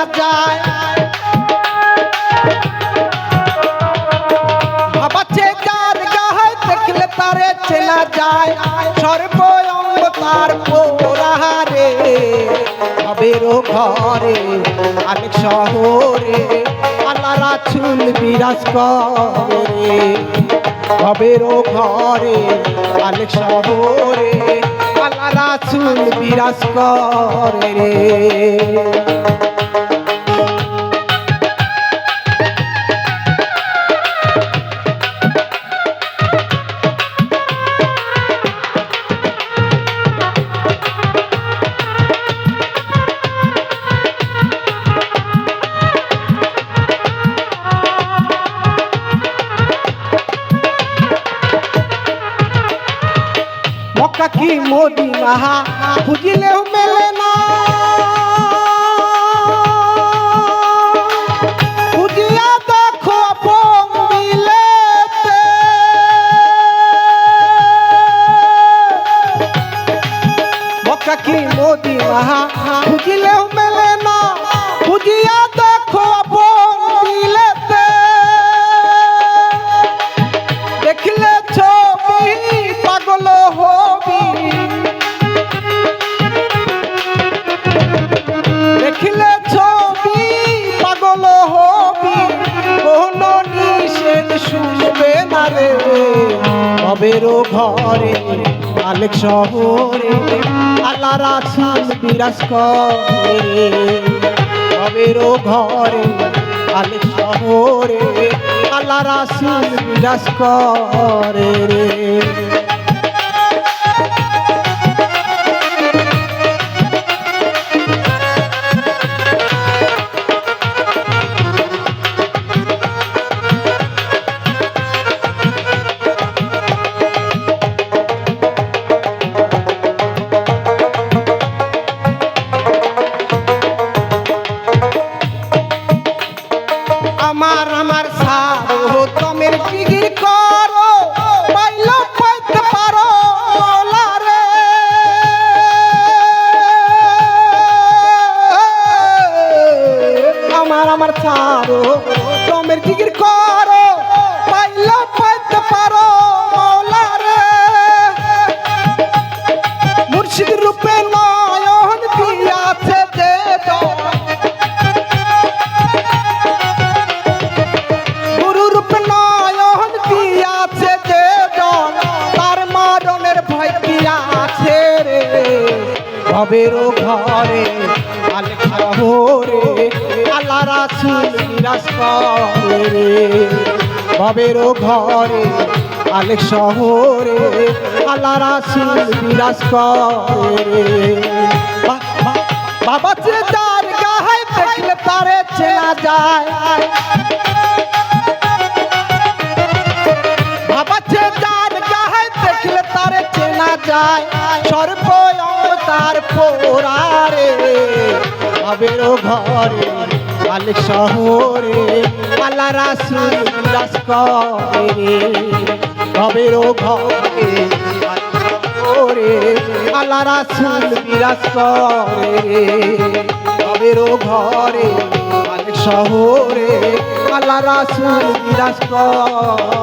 চেনা যায়। ভাবাচ্ছে যার গাহায় দেখলে তারে চেনা যায়। সর্বঙ্গ তার পোড়াহারে হবেরও ঘরে অনেক শহরে আল্লাহ রাছুল বিরাজ করে। হবেরও ঘরে অনেক শহরে আল্লাহ রাছুল বিরাজ করে রে। মক্কা মোদি মাহা খুঁজিলেও মেলে না। খুঁজিয়া দেখো আপন মিলেতে। মক্কা কি মদিনা? খুঁজিলেও শুনবে না রে। কবেরও ঘরে আলেক শহরে আল্লাহ রাসুল বিরাজ করে। কবেরও ঘরে আলেক শহরে আল্লাহ রাসুল বিরাজ করে রে। আমার আমার সারো তমের জিগির করো, পাইলো পাইতে পারো মোলারে মুর্শিদ রূপে নয়ন দিয়াছে যে দল। গুরুরূপ নয়ন দিয়াছে যে তার মরণের ভয় আছে রে? ভবেরও ঘরে আলেক শহরে আল্লাহ বিরাজ করে ভবেরও ঘরে আলেক শহরে আল্লাহ রাসুল বিরাজ করে বাবা যে যার গাহায় দেখলে তারে চেনা যায়। ভাবাচ্ছে যার গায়ে দেখলে তারে চেনা যায়। সর্বঙ্গ তার পোড়ারে আবেরও ঘরে, মালিক শহরে আল্লাহ রাসুল বিরাজ করে আবেরও ঘরে, মালিক শহরে আল্লাহ রাসুল বিরাজ করে আবেরও ঘরে, মালিক শহরে আল্লাহ রাসুল বিরাজ করে